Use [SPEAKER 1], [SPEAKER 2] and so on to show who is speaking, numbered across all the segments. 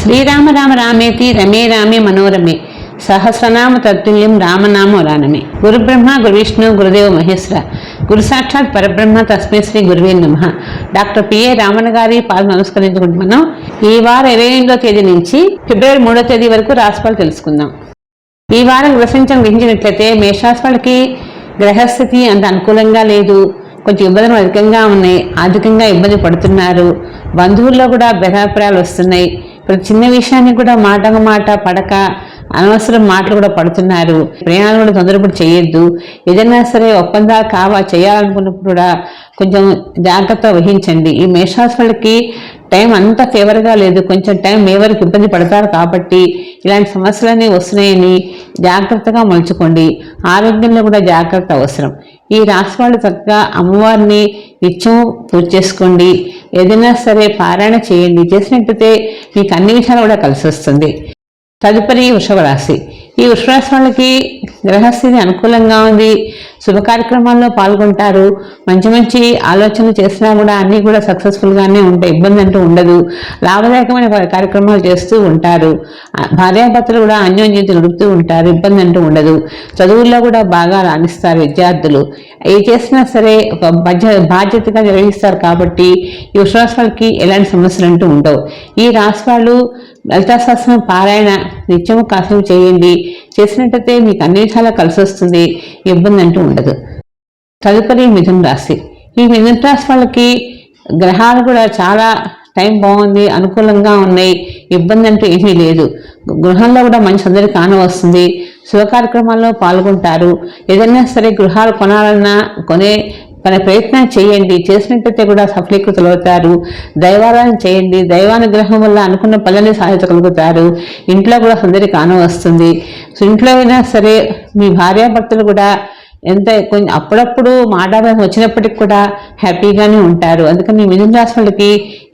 [SPEAKER 1] శ్రీరామ రామ రామేతి రమే రామే మనోరమే సహస్రనామ తత్తుల్యం రామనామో రానమే గురుబ్రహ్మ గురువిష్ణు గురుదేవ మహేశ్వర గురు సాక్షాత్ పరబ్రహ్మ తస్మై శ్రీ గురువే నమ డాక్టర్ పిఏ రామన్ గారి పాదం నమస్కరించుకుంటున్నాం ఈ వారం ఇరవై ఎనిమిదో తేదీ నుంచి ఫిబ్రవరి మూడో తేదీ వరకు రాశిఫలాలు తెలుసుకుందాం ఈ వారం గ్రహించడం గ్రహించినట్లయితే మేషరాశిఫలకి గ్రహస్థితి అంత అనుకూలంగా లేదు కొంచెం ఇబ్బందులు అధికంగా ఉన్నాయి అధికంగా ఇబ్బంది పడుతున్నారు బంధువుల్లో కూడా బెదాభిప్రాయాలు వస్తున్నాయి ప్రతి చిన్న విషయాన్ని కూడా మాట మాట పడక అనవసరం మాటలు కూడా పడుతున్నారు ప్రయాణం కూడా కూడా చేయొద్దు ఏదైనా సరే ఒప్పందాలు కావా చేయాలనుకున్నప్పుడు కూడా కొంచెం జాగ్రత్త వహించండి ఈ మేషాసులకి టైం అంత ఫేవర్గా లేదు కొంచెం టైం వరకు ఇబ్బంది పడతారు కాబట్టి ఇలాంటి సమస్యలన్నీ వస్తున్నాయని జాగ్రత్తగా మలుచుకోండి ఆరోగ్యంలో కూడా జాగ్రత్త అవసరం ఈ రాశివాళ్ళు వాళ్ళు చక్కగా అమ్మవారిని నిత్యం పూజ చేసుకోండి ఏదైనా సరే పారాయణ చేయండి చేసినట్టయితే మీకు అన్ని విషయాలు కూడా కలిసి వస్తుంది తదుపరి వృషభ రాశి ఈ వృషభ రాశి వాళ్ళకి గ్రహస్థితి అనుకూలంగా ఉంది శుభ కార్యక్రమాల్లో పాల్గొంటారు మంచి మంచి ఆలోచనలు చేసినా కూడా అన్నీ కూడా సక్సెస్ఫుల్గానే ఉంటాయి ఇబ్బంది అంటూ ఉండదు లాభదాయకమైన కార్యక్రమాలు చేస్తూ ఉంటారు భార్యాభర్తలు కూడా అన్యోన్యత నడుపుతూ ఉంటారు ఇబ్బంది అంటూ ఉండదు చదువుల్లో కూడా బాగా రాణిస్తారు విద్యార్థులు ఏ చేసినా సరే ఒక బాధ్యతగా నిర్వహిస్తారు కాబట్టి ఈ వృషరాశి వాళ్ళకి ఎలాంటి సమస్యలు అంటూ ఉండవు ఈ రాష్ట్రాలు వాళ్ళు లలితాశాస్త్రం పారాయణ నిత్యము కాసం చేయండి చేసినట్టయితే మీకు అన్ని విధాలా కలిసి వస్తుంది ఇబ్బంది అంటూ ఉండదు తదుపరి మిథున రాశి ఈ మిథున రాశి వాళ్ళకి గ్రహాలు కూడా చాలా టైం బాగుంది అనుకూలంగా ఉన్నాయి ఇబ్బంది అంటూ ఏమీ లేదు గృహంలో కూడా మంచి అందరి కాన వస్తుంది శుభ కార్యక్రమాల్లో పాల్గొంటారు ఏదైనా సరే గృహాలు కొనాలన్నా కొనే మన ప్రయత్నం చేయండి చేసినట్టయితే కూడా సఫలీకృతులు అవుతారు దైవారాధన చేయండి దైవానుగ్రహం వల్ల అనుకున్న పనులని సాధ్యత కలుగుతారు ఇంట్లో కూడా సుందరి కానం వస్తుంది ఇంట్లో అయినా సరే మీ భార్యాభర్తలు కూడా ఎంత కొంచెం అప్పుడప్పుడు మాటాభాసం వచ్చినప్పటికి కూడా హ్యాపీగానే ఉంటారు అందుకని మిథున రాశి వాళ్ళకి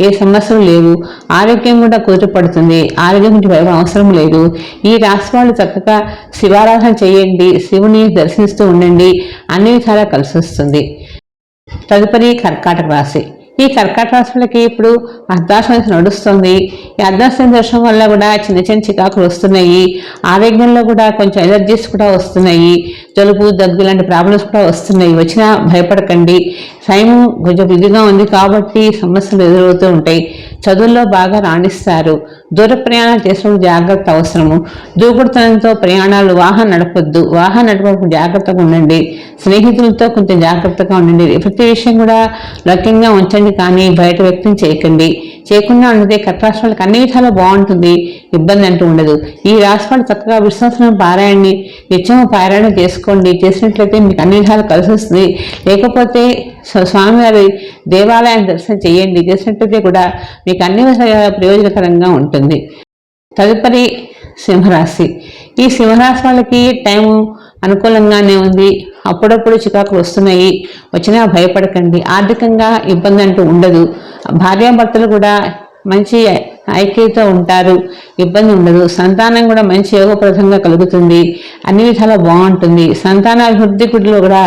[SPEAKER 1] ఏ సమస్యలు లేవు ఆరోగ్యం కూడా కుదుటపడుతుంది ఆరోగ్యం గురించి భయం అవసరం లేదు ఈ రాశి వాళ్ళు చక్కగా శివారాధన చేయండి శివుని దర్శిస్తూ ఉండండి అన్ని విధాలా కలిసి వస్తుంది తదుపరి కర్కాటక రాశి ఈ కర్కాట రాశులకి ఇప్పుడు అర్ధాశ్వాస నడుస్తుంది ఈ అర్ధాశ్వాస దర్శనం వల్ల కూడా చిన్న చిన్న చికాకులు వస్తున్నాయి ఆరోగ్యంలో కూడా కొంచెం ఎలర్జీస్ కూడా వస్తున్నాయి జలుబు దగ్గు ఇలాంటి ప్రాబ్లమ్స్ కూడా వస్తున్నాయి వచ్చినా భయపడకండి టైం కొంచెం బిజీగా ఉంది కాబట్టి సమస్యలు ఎదురవుతూ ఉంటాయి చదువుల్లో బాగా రాణిస్తారు దూర ప్రయాణం చేసినప్పుడు జాగ్రత్త అవసరము దూకుడుతనంతో ప్రయాణాలు వాహనం నడపొద్దు వాహనం నడపడం జాగ్రత్తగా ఉండండి స్నేహితులతో కొంచెం జాగ్రత్తగా ఉండండి ప్రతి విషయం కూడా లక్ష్యంగా ఉంచండి కానీ బయట వ్యక్తం చేయకండి చేయకుండా ఉండే కర్కాశవాళ్ళకి అన్ని విధాలు బాగుంటుంది ఇబ్బంది అంటూ ఉండదు ఈ రాశి చక్కగా విశ్వాసం పారాయణి నిత్యం పారాయణ చేసుకోండి చేసినట్లయితే మీకు అన్ని విధాలు కలిసి వస్తుంది లేకపోతే స్వామివారి దేవాలయాన్ని దర్శనం చేయండి చేసినట్లయితే కూడా మీకు అన్ని విధాలు ప్రయోజనకరంగా ఉంటుంది తదుపరి సింహరాశి ఈ సింహరాశి వాళ్ళకి టైము అనుకూలంగానే ఉంది అప్పుడప్పుడు చికాకులు వస్తున్నాయి వచ్చినా భయపడకండి ఆర్థికంగా ఇబ్బంది అంటూ ఉండదు భార్యాభర్తలు కూడా మంచి ఐక్యత ఉంటారు ఇబ్బంది ఉండదు సంతానం కూడా మంచి యోగప్రదంగా కలుగుతుంది అన్ని విధాలా బాగుంటుంది సంతానాభివృద్ధి గుడిలో కూడా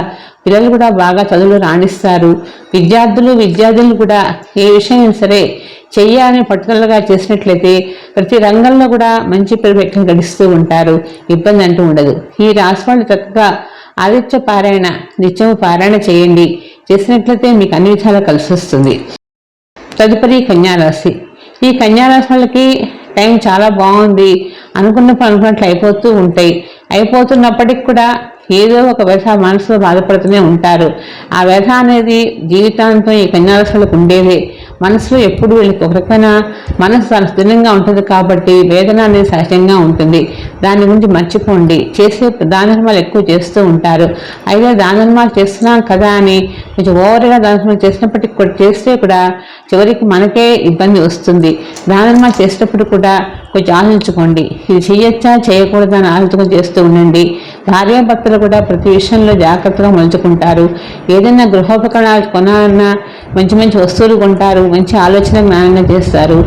[SPEAKER 1] పిల్లలు కూడా బాగా చదువులు రాణిస్తారు విద్యార్థులు విద్యార్థులు కూడా ఏ విషయం సరే చెయ్యాలని పట్టుదలగా చేసినట్లయితే ప్రతి రంగంలో కూడా మంచి ప్రవేశం గడిస్తూ ఉంటారు ఇబ్బంది అంటూ ఉండదు ఈ రాశి వాళ్ళు చక్కగా ఆదిత్య పారాయణ నిత్యము పారాయణ చేయండి చేసినట్లయితే మీకు అన్ని విధాలు కలిసి వస్తుంది తదుపరి కన్యారాశి ఈ కన్యారాశి వాళ్ళకి టైం చాలా బాగుంది అనుకున్న పని అనుకున్నట్లు అయిపోతూ ఉంటాయి అయిపోతున్నప్పటికి కూడా ఏదో ఒక వ్యధ మనసులో బాధపడుతూనే ఉంటారు ఆ వ్యధ అనేది జీవితాంతం ఈ కన్యారాశులకు ఉండేదే మనసులో ఎప్పుడు వీళ్ళకి ఒక మనసు స్థిరంగా ఉంటుంది కాబట్టి వేదన అనేది సహజంగా ఉంటుంది దాని గురించి మర్చిపోండి చేసే దానధర్మాలు ఎక్కువ చేస్తూ ఉంటారు అయితే దానధర్మాలు చేస్తున్నాం కదా అని కొంచెం ఓవర్గా దానధర్మాలు చేసినప్పటికి కూడా చేస్తే కూడా చివరికి మనకే ఇబ్బంది వస్తుంది దానధర్మాలు చేసేటప్పుడు కూడా కొంచెం ఆలోచించుకోండి ఇది చేయొచ్చా చేయకూడదా అని ఆలోచన చేస్తూ ఉండండి భార్యాభర్తలు కూడా ప్రతి విషయంలో జాగ్రత్తగా మలుచుకుంటారు ఏదైనా గృహోపకరణాలు కొనాలన్నా మంచి మంచి వస్తువులు కొంటారు మంచి ఆలోచన జ్ఞానంగా చేస్తారు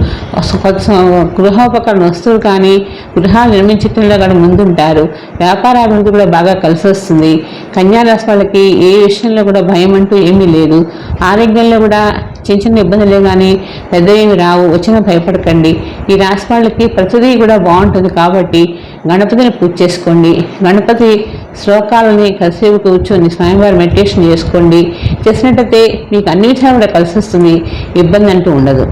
[SPEAKER 1] గృహోపకరణ వస్తువులు కానీ గృహాలు నిర్మించడంలో కూడా ముందుంటారు వ్యాపార అభివృద్ధి కూడా బాగా కలిసి వస్తుంది కన్యారాశి వాళ్ళకి ఏ విషయంలో కూడా భయం అంటూ ఏమీ లేదు ఆరోగ్యంలో కూడా చిన్న చిన్న ఇబ్బందులే కానీ పెద్దవేమి రావు వచ్చినా భయపడకండి ఈ రాశి వాళ్ళకి ప్రతిదీ కూడా బాగుంటుంది కాబట్టి గణపతిని పూజ చేసుకోండి గణపతి శ్లోకాలని కలిసేవి కూర్చొని స్వామివారి మెడిటేషన్ చేసుకోండి చేసినట్టయితే మీకు అన్ని విషయాలు కూడా కలిసి వస్తుంది ఇబ్బంది అంటూ ఉండదు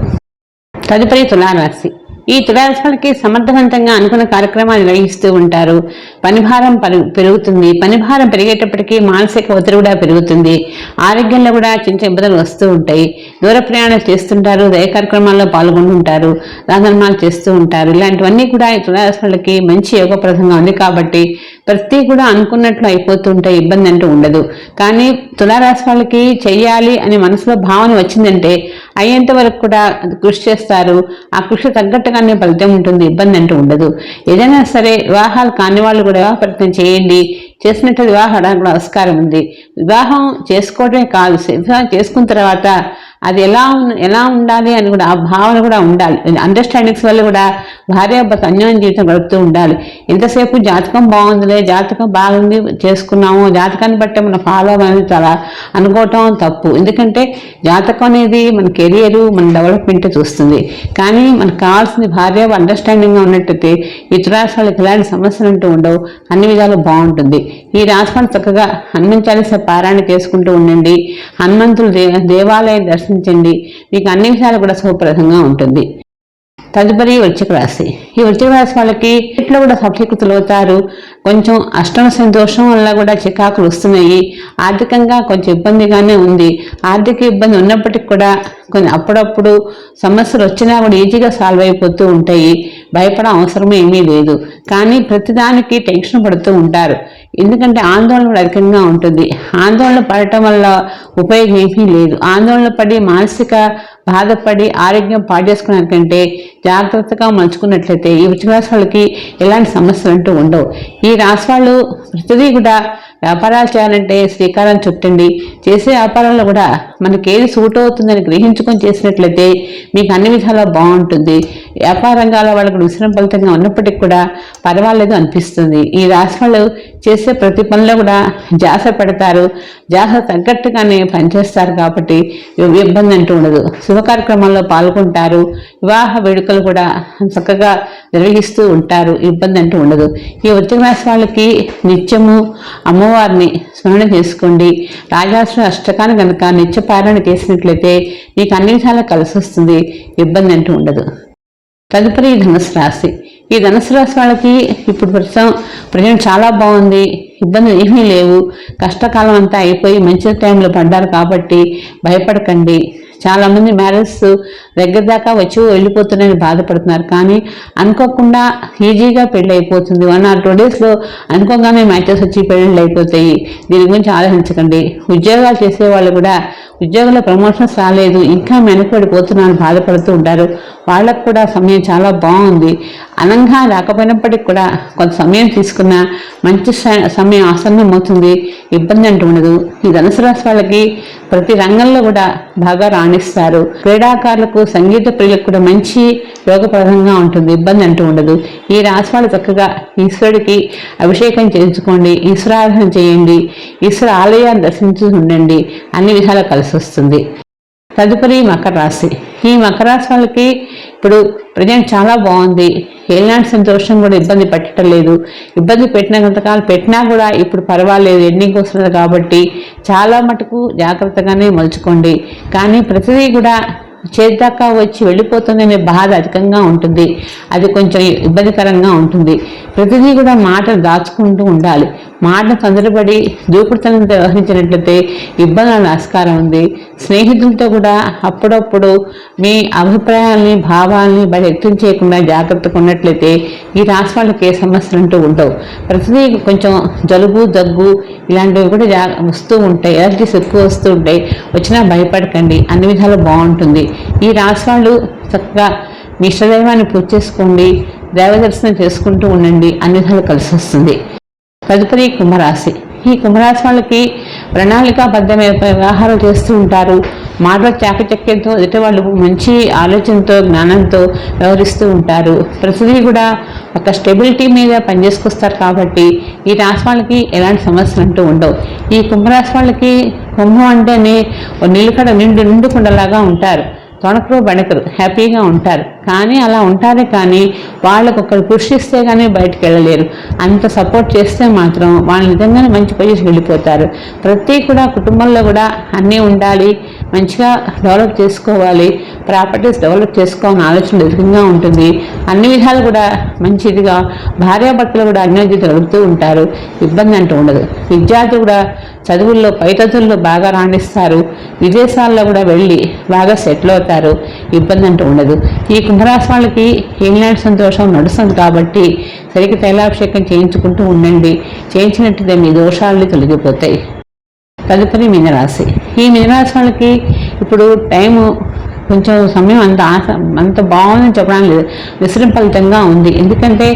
[SPEAKER 1] తదుపరి తులారాశి ఈ తులారాశి సమర్థవంతంగా అనుకున్న కార్యక్రమాలు నిర్వహిస్తూ ఉంటారు పనిభారం పెరుగుతుంది పనిభారం పెరిగేటప్పటికీ మానసిక ఒత్తిడి కూడా పెరుగుతుంది ఆరోగ్యంలో కూడా చిన్న ఇబ్బందులు వస్తూ ఉంటాయి దూర ప్రయాణాలు చేస్తుంటారు దయ కార్యక్రమాల్లో పాల్గొంటుంటారు రాధర్మాలు చేస్తూ ఉంటారు ఇలాంటివన్నీ కూడా ఈ తులారాశి మంచి యోగప్రదంగా ఉంది కాబట్టి ప్రతి కూడా అనుకున్నట్లు అయిపోతుంటే ఇబ్బంది అంటూ ఉండదు కానీ తులారాశి వాళ్ళకి చేయాలి అనే మనసులో భావన వచ్చిందంటే అయ్యేంత వరకు కూడా కృషి చేస్తారు ఆ కృషి తగ్గట్టుగానే ఫలితం ఉంటుంది ఇబ్బంది అంటూ ఉండదు ఏదైనా సరే వివాహాలు కాని వాళ్ళు కూడా వివాహ ప్రయత్నం చేయండి చేసినట్టు కూడా ఆస్కారం ఉంది వివాహం చేసుకోవడమే కాదు వివాహం చేసుకున్న తర్వాత అది ఎలా ఎలా ఉండాలి అని కూడా ఆ భావన కూడా ఉండాలి అండర్స్టాండింగ్స్ వల్ల కూడా భార్యాభర్త అన్యాయం జీవితం గడుపుతూ ఉండాలి ఎంతసేపు జాతకం బాగుందిలే జాతకం బాగుంది చేసుకున్నాము జాతకాన్ని బట్టే మన ఫాలో అనేది చాలా అనుకోవటం తప్పు ఎందుకంటే జాతకం అనేది మన కెరియర్ మన డెవలప్మెంట్ చూస్తుంది కానీ మనకు కావాల్సిన భార్య అండర్స్టాండింగ్గా ఉన్నట్టయితే ఇతర రాష్ట్రాలకు ఎలాంటి సమస్యలు అంటూ ఉండవు అన్ని విధాలు బాగుంటుంది ఈ రాష్ట్రాన్ని చక్కగా హనుమంచాలీస పారాయణ చేసుకుంటూ ఉండండి హనుమంతులు దేవాలయం దర్శించండి మీకు అన్ని విషయాలు కూడా సౌప్రదంగా ఉంటుంది తదుపరి వృచ్చిక రాశి ఈ వృచ్చిక రాశి వాళ్ళకి ఇట్లో కూడా సఫీకృతులు అవుతారు కొంచెం అష్టమ సంతోషం వల్ల కూడా చికాకులు వస్తున్నాయి ఆర్థికంగా కొంచెం ఇబ్బందిగానే ఉంది ఆర్థిక ఇబ్బంది ఉన్నప్పటికి కూడా కొన్ని అప్పుడప్పుడు సమస్యలు వచ్చినా కూడా ఈజీగా సాల్వ్ అయిపోతూ ఉంటాయి భయపడ అవసరం ఏమీ లేదు కానీ ప్రతిదానికి టెన్షన్ పడుతూ ఉంటారు ఎందుకంటే ఆందోళన కూడా అధికంగా ఉంటుంది ఆందోళన పడటం వల్ల ఉపయోగం ఏమీ లేదు ఆందోళన పడి మానసిక బాధపడి ఆరోగ్యం పాడేసుకున్న కంటే జాగ్రత్తగా మలుచుకున్నట్లయితే ఈ వృచ్చిరాశి వాళ్ళకి ఎలాంటి సమస్యలు అంటూ ఉండవు ఈ రాశి వాళ్ళు ప్రతిదీ కూడా వ్యాపారాలు చేయాలంటే శ్రీకారం చుట్టండి చేసే వ్యాపారాల్లో కూడా మనకి ఏది సూట్ అవుతుందని గ్రహించుకొని చేసినట్లయితే మీకు అన్ని విధాలా బాగుంటుంది వ్యాపార రంగాల వాళ్ళకు విశ్రమ ఫలితంగా ఉన్నప్పటికీ కూడా పర్వాలేదు అనిపిస్తుంది ఈ రాశి వాళ్ళు చేసే ప్రతి పనిలో కూడా జాస పెడతారు జాస తగ్గట్టుగానే పనిచేస్తారు కాబట్టి ఇబ్బంది అంటూ ఉండదు శుభ కార్యక్రమాల్లో పాల్గొంటారు వివాహ వేడుకలు కూడా చక్కగా నిర్వహిస్తూ ఉంటారు ఇబ్బంది అంటూ ఉండదు ఈ ఉత్తర రాశి వాళ్ళకి నిత్యము అమ్మవారిని స్మరణ చేసుకోండి రాజాసుల అష్టకాన్ని కనుక నిత్య పారాయణ చేసినట్లయితే మీకు అన్ని విధాలా కలిసి వస్తుంది ఇబ్బంది అంటూ ఉండదు తదుపరి ధనుసు రాశి ఈ ధనుసు రాశి వాళ్ళకి ఇప్పుడు ప్రస్తుతం ప్రజెంట్ చాలా బాగుంది ఇబ్బందులు ఏమీ లేవు కష్టకాలం అంతా అయిపోయి మంచి టైంలో పడ్డారు కాబట్టి భయపడకండి చాలామంది మ్యారేజ్ దగ్గర దాకా వచ్చి వెళ్ళిపోతున్నాయని బాధపడుతున్నారు కానీ అనుకోకుండా ఈజీగా పెళ్ళి అయిపోతుంది వన్ ఆర్ టూ డేస్లో అనుకోగానే మ్యాచెస్ వచ్చి పెళ్ళిళ్ళు అయిపోతాయి దీని గురించి ఆలోచించకండి ఉద్యోగాలు చేసేవాళ్ళు కూడా ఉద్యోగంలో ప్రమోషన్స్ రాలేదు ఇంకా వెనకబడిపోతున్నాను బాధపడుతూ ఉంటారు వాళ్ళకు కూడా సమయం చాలా బాగుంది అనంగా రాకపోయినప్పటికి కూడా కొంత సమయం తీసుకున్న మంచి సమయం ఆసన్నం అవుతుంది ఇబ్బంది అంటూ ఉండదు ఈ ధనుసు రాశి వాళ్ళకి ప్రతి రంగంలో కూడా బాగా రాణిస్తారు క్రీడాకారులకు సంగీత ప్రియులకు కూడా మంచి యోగప్రదంగా ఉంటుంది ఇబ్బంది అంటూ ఉండదు ఈ రాశి వాళ్ళు చక్కగా ఈశ్వరుడికి అభిషేకం చేయించుకోండి ఈశ్వరారాధన చేయండి ఈశ్వర ఆలయాన్ని దర్శించి ఉండండి అన్ని విధాలు కలిసి వస్తుంది తదుపరి మకర రాశి ఈ మకర రాశి వాళ్ళకి ఇప్పుడు ప్రజెంట్ చాలా బాగుంది ఎలాంటి సంతోషం కూడా ఇబ్బంది పెట్టడం లేదు ఇబ్బంది పెట్టిన కొంతకాలం పెట్టినా కూడా ఇప్పుడు పర్వాలేదు ఎండింగ్ వస్తుంది కాబట్టి చాలా మటుకు జాగ్రత్తగానే మలుచుకోండి కానీ ప్రతిదీ కూడా చేద్దాకా వచ్చి వెళ్ళిపోతుంది అనే బాధ అధికంగా ఉంటుంది అది కొంచెం ఇబ్బందికరంగా ఉంటుంది ప్రతిదీ కూడా మాటలు దాచుకుంటూ ఉండాలి మాటలు తొందరపడి దూకుడుతనంతో వ్యవహరించినట్లయితే ఇబ్బందుల ఆస్కారం ఉంది స్నేహితులతో కూడా అప్పుడప్పుడు మీ అభిప్రాయాల్ని భావాల్ని వ్యక్తం చేయకుండా జాగ్రత్తగా ఉన్నట్లయితే ఈ రాసి వాళ్ళకి ఏ సమస్యలు అంటూ ఉండవు ప్రతిదీ కొంచెం జలుబు దగ్గు ఇలాంటివి కూడా జా వస్తూ ఉంటాయి ఎలర్జీస్ ఎక్కువ వస్తూ ఉంటాయి వచ్చినా భయపడకండి అన్ని విధాలు బాగుంటుంది ఈ రాసి వాళ్ళు చక్కగా మీ ఇష్టదైవాన్ని పూజ చేసుకోండి దేవదర్శనం దర్శనం చేసుకుంటూ ఉండండి అన్ని విధాలు కలిసి వస్తుంది తదుపరి కుంభరాశి ఈ కుంభరాశి వాళ్ళకి ప్రణాళికాబద్ధమైన వ్యవహారం చేస్తూ ఉంటారు మాటల చాకచక్యంతో ఎదుటి వాళ్ళు మంచి ఆలోచనతో జ్ఞానంతో వ్యవహరిస్తూ ఉంటారు ప్రతిదీ కూడా ఒక స్టెబిలిటీ మీద పనిచేసుకొస్తారు కాబట్టి ఈ రాశి వాళ్ళకి ఎలాంటి సమస్యలు అంటూ ఉండవు ఈ కుంభరాశి వాళ్ళకి కుంభం అంటేనే నిలుకడ నిండు నిండుకుండలాగా ఉంటారు తొణకరు బణకరు హ్యాపీగా ఉంటారు కానీ అలా ఉంటారే కానీ వాళ్ళకు ఒకరు పుష్టిస్తే కానీ బయటకు వెళ్ళలేరు అంత సపోర్ట్ చేస్తే మాత్రం వాళ్ళు నిజంగానే మంచి పొజిషన్ వెళ్ళిపోతారు ప్రతి కూడా కుటుంబంలో కూడా అన్నీ ఉండాలి మంచిగా డెవలప్ చేసుకోవాలి ప్రాపర్టీస్ డెవలప్ చేసుకోవాలని ఆలోచన ఎదురుగా ఉంటుంది అన్ని విధాలు కూడా మంచిదిగా భార్యాభర్తలు కూడా అన్యోజ్య జరుగుతూ ఉంటారు ఇబ్బంది అంటూ ఉండదు విద్యార్థులు కూడా చదువుల్లో పైతదుల్లో బాగా రాణిస్తారు విదేశాల్లో కూడా వెళ్ళి బాగా సెటిల్ అవుతారు ఇబ్బంది అంటూ ఉండదు ఈ సింహరాశి వాళ్ళకి ఏలినాటి సంతోషం నడుస్తుంది కాబట్టి సరిగ్గా తైలాభిషేకం చేయించుకుంటూ ఉండండి చేయించినట్టుగా మీ దోషాలు తొలగిపోతాయి తదుపరి మీనరాశి ఈ మీనరాశి వాళ్ళకి ఇప్పుడు టైము కొంచెం సమయం అంత ఆశ అంత బాగుందని చెప్పడానికి లేదు విశ్రం ఫలితంగా ఉంది ఎందుకంటే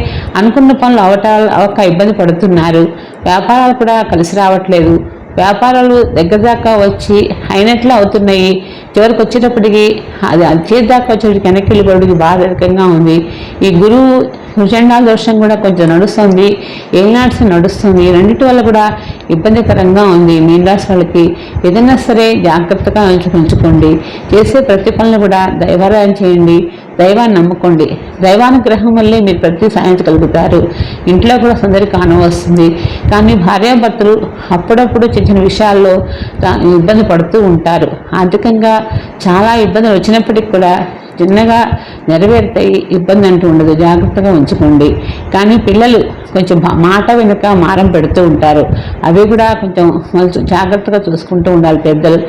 [SPEAKER 1] అనుకున్న పనులు అవటాలు అవక ఇబ్బంది పడుతున్నారు వ్యాపారాలు కూడా కలిసి రావట్లేదు వ్యాపారాలు దగ్గర దాకా వచ్చి అయినట్లు అవుతున్నాయి చివరికి వచ్చేటప్పటికి అది చేద్దాకా వచ్చేటప్పటికి వెనక్కి వెళ్ళిపోవడానికి బాగా రకంగా ఉంది ఈ గురువు భుజండాల దోషం కూడా కొంచెం నడుస్తుంది ఏనాడ్స్ నడుస్తుంది రెండింటి వల్ల కూడా ఇబ్బందికరంగా ఉంది మీనరాశి వాళ్ళకి ఏదైనా సరే జాగ్రత్తగా ఉంచుకోండి చేసే ప్రతి పనులు కూడా దైవారాయం చేయండి దైవాన్ని నమ్ముకోండి దైవానుగ్రహం వల్లే మీరు ప్రతి కలుగుతారు ఇంట్లో కూడా సుందరి కాను వస్తుంది కానీ భార్యాభర్తలు అప్పుడప్పుడు చిన్న చిన్న విషయాల్లో ఇబ్బంది పడుతూ ఉంటారు ఆర్థికంగా చాలా ఇబ్బందులు వచ్చినప్పటికి కూడా చిన్నగా నెరవేరుతాయి ఇబ్బంది అంటూ ఉండదు జాగ్రత్తగా ఉంచుకోండి కానీ పిల్లలు కొంచెం మాట వెనుక మారం పెడుతూ ఉంటారు అవి కూడా కొంచెం జాగ్రత్తగా చూసుకుంటూ ఉండాలి పెద్దలు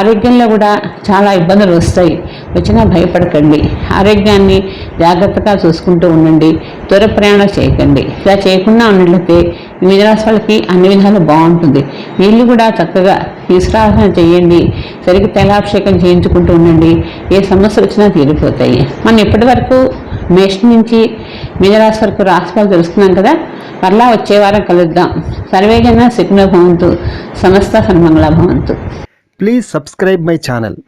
[SPEAKER 1] ఆరోగ్యంలో కూడా చాలా ఇబ్బందులు వస్తాయి వచ్చినా భయపడకండి ఆరోగ్యాన్ని జాగ్రత్తగా చూసుకుంటూ ఉండండి దూర ప్రయాణం చేయకండి ఇలా చేయకుండా ఉన్నట్లయితే వివిధ రాష్ట్రాలకి అన్ని విధాలు బాగుంటుంది వీళ్ళు కూడా చక్కగా తీసురాసన చేయండి సరిగ్గా తెలాభిషేకం చేయించుకుంటూ ఉండండి ఏ సమస్య వచ్చినా తీరిపోతాయి మనం ఇప్పటి వరకు మేష్ నుంచి మీనరాశి వరకు రాశిఫలాలు తెలుస్తున్నాం కదా మరలా వచ్చే వారం కలుద్దాం సర్వేజన సిగ్నల్ భవంతు సమస్త సన్మంగళ భవంతు ప్లీజ్ సబ్స్క్రైబ్ మై ఛానల్